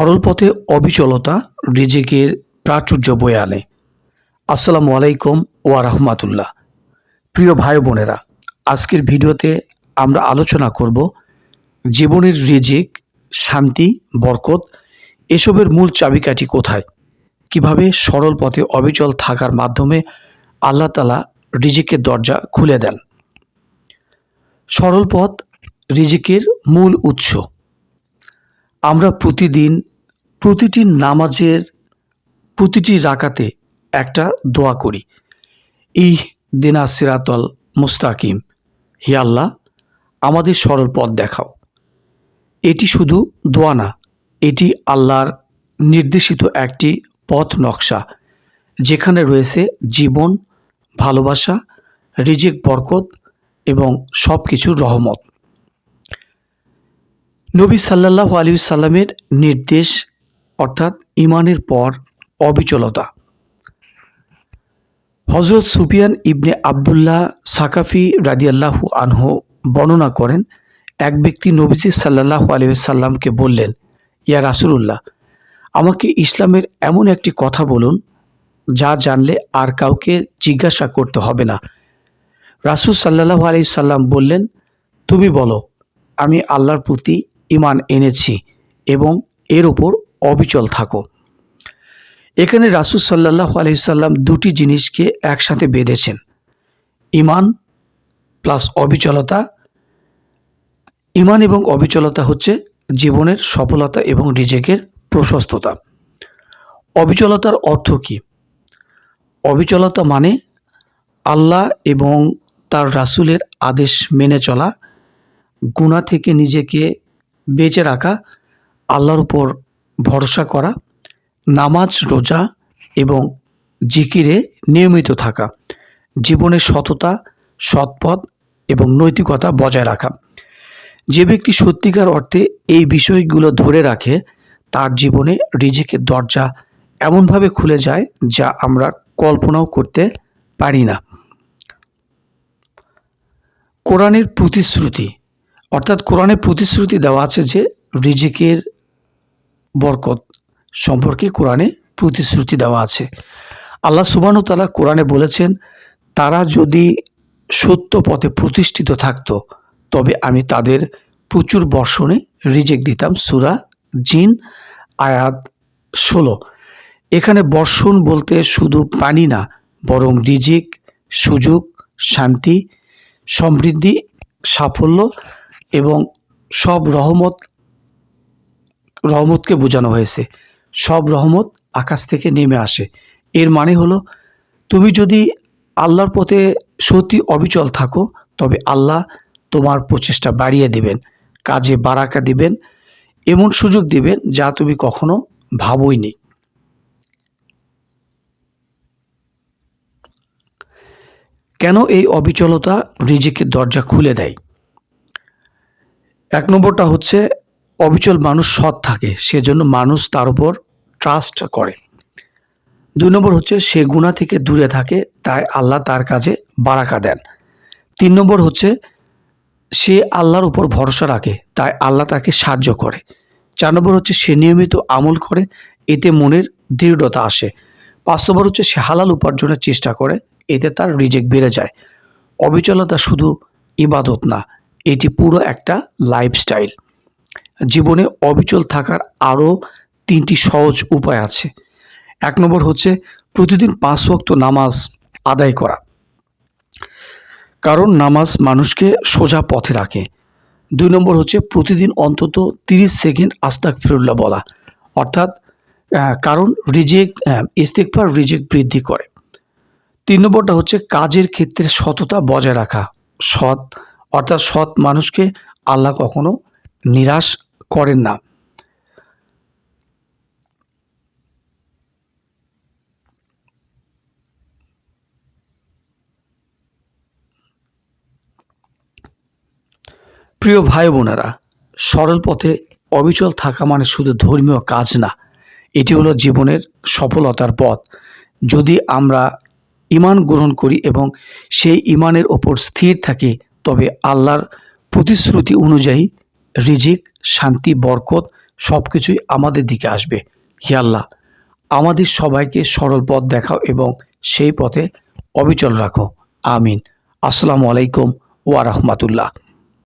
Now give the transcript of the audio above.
সরল পথে অবিচলতা রিজিকের প্রাচুর্য বয়ে আনে। আসসালামু আলাইকুম ওয়া রাহমাতুল্লাহ। প্রিয় ভাই বোনেরা, আজকের ভিডিওতে আমরা আলোচনা করব জীবনের রিজিক, শান্তি, বরকত এসবের মূল চাবিকাঠি কোথায়? কীভাবে সরল পথে অবিচল থাকার মাধ্যমে আল্লাহ তালা রিজিকের দরজা খুলে দেন? সরল পথ রিজিকের মূল উৎস। আমরা প্রতিদিন প্রতিটি নামাজের, প্রতিটি রাকাতে একটা দোয়া করি। এই দিনা সিরাতল মুস্তাকিম। হে আল্লাহ, আমাদের সরল পথ দেখাও। এটি শুধু দোয়া না, এটি আল্লাহর নির্দেশিত একটি পথ নকশা, যেখানে রয়েছে জীবন, ভালোবাসা, রিজিক, বরকত এবং সব কিছুর রহমত। নবী সাল্লাল্লাহু আলী সাল্লামের নির্দেশ অর্থাৎ ইমানের পর অবিচলতা। হজরত সুফিয়ান ইবনে আবদুল্লাহ সাকাফি রাদিয়াল্লাহু আনহু বর্ণনা করেন, এক ব্যক্তি নবীজি সাল্লাল্লাহু আলী সাল্লামকে বললেন, ইয়া রাসুলুল্লাহ, আমাকে ইসলামের এমন একটি কথা বলুন, যা জানলে আর কাউকে জিজ্ঞাসা করতে হবে না। রাসুল সাল্লাল্লাহু আলি সাল্লাম বললেন, তুমি বলো, আমি আল্লাহর প্রতি ইমান এনেছি এবং এর ওপর অবিচল থাকো। এখানে রাসুল সাল্লাহ আলহিসাল্লাম দুটি জিনিসকে একসাথে বেঁধেছেন। ইমান প্লাস অবিচলতা। ইমান এবং অবিচলতা হচ্ছে জীবনের সফলতা এবং রিজেকের প্রশস্ততা। অবিচলতার অর্থ কী? অবিচলতা মানে আল্লাহ এবং তার রাসুলের আদেশ মেনে চলা গুণা থেকে নিজেকে বেঁচে রাখা, আল্লাহর উপর ভরসা করা, নামাজ, রোজা এবং জিকিরে নিয়মিত থাকা, জীবনের সততা, সৎপথ এবং নৈতিকতা বজায় রাখা। যে ব্যক্তি সত্যিকার অর্থে এই বিষয়গুলো ধরে রাখে, তার জীবনে রিজিকের দরজা এমনভাবে খুলে যায় যা আমরা কল্পনাও করতে পারি না। কোরআনের প্রতিশ্রুতি, অর্থাৎ কোরআনে প্রতিশ্রুতি দেওয়া আছে যে, রিজিকের বরকত সম্পর্কে কোরআনে প্রতিশ্রুতি দেওয়া আছে। আল্লাহ সুবানু তালা কোরআনে বলেছেন, তারা যদি সত্য পথে প্রতিষ্ঠিত থাকতো, তবে আমি তাদের প্রচুর বর্ষণে রিজেক দিতাম। সুরা জিন, আয়াত ষোলো। এখানে বর্ষণ বলতে শুধু পানি না, বরং রিজিক সুযোগ, শান্তি, সমৃদ্ধি, সাফল্য এবং সব রহমত রহমতকে বোঝানো হয়েছে। সব রহমত আকাশ থেকে নেমে আসে। এর মানে হলো, তুমি যদি আল্লাহর পথে সত্যি অবিচল থাকো, তবে আল্লাহ তোমার প্রচেষ্টা বাড়িয়ে দিবেন, কাজে বারাকা দিবেন, এমন সুযোগ দিবেন যা তুমি কখনো ভাবোইনি। কেন এই অবিচলতা রিজিকের দরজা খুলে দেয়? এক নম্বরটা হচ্ছে অবিচল মানুষ সৎ থাকে, সেজন্য মানুষ তার উপর ট্রাস্ট করে। দুই নম্বর হচ্ছে, সে গুণা থেকে দূরে থাকে, তাই আল্লাহ তার কাজে বারাকা দেন। তিন নম্বর হচ্ছে, সে আল্লাহর উপর ভরসা রাখে, তাই আল্লাহ তাকে সাহায্য করে। চার নম্বর হচ্ছে, সে নিয়মিত আমল করে, এতে মনের দৃঢ়তা আসে। পাঁচ নম্বর হচ্ছে, সে হালাল উপার্জনের চেষ্টা করে, এতে তার রিজেক্ট বেড়ে যায়। অবিচলতা শুধু ইবাদত না, এটি পুরো একটা লাইফস্টাইল জীবনে অবিচল থাকার আরও তিনটি সহজ উপায় আছে। এক নম্বর হচ্ছে প্রতিদিন পাঁচ ওয়াক্ত নামাজ আদায় করা। কারণ নামাজ মানুষকে সোজা পথে রাখে। দুই নম্বর হচ্ছে প্রতিদিন অন্তত তিরিশ সেকেন্ড আস্তাক ফিরুল্লাহ বলা। অর্থাৎ কারণ রিজেক্ট ইস্তেকফার রিজেক্ট বৃদ্ধি করে। তিন নম্বরটা হচ্ছে কাজের ক্ষেত্রে সততা বজায় রাখা। সৎ, অর্থাৎ সৎ মানুষকে আল্লাহ কখনো নিরাশ করেন না। প্রিয় ভাই বোনেরা, সরল পথে অবিচল থাকা মানে শুধু ধর্মীয় কাজ না, এটি হলো জীবনের সফলতার পথ। যদি আমরা ইমান গ্রহণ করি এবং সেই ইমানের ওপর স্থির থাকি, তবে আল্লাহর প্রতিশ্রুতি অনুযায়ী রিজিক, শান্তি, বরকত সব কিছুই আমাদের দিকে আসবে। হে আল্লাহ, আমাদের সবাইকে সরল পথ দেখাও এবং সেই পথে অবিচল রাখো। আমিন। আসসালামু আলাইকুম ওয়া রাহমাতুল্লাহ।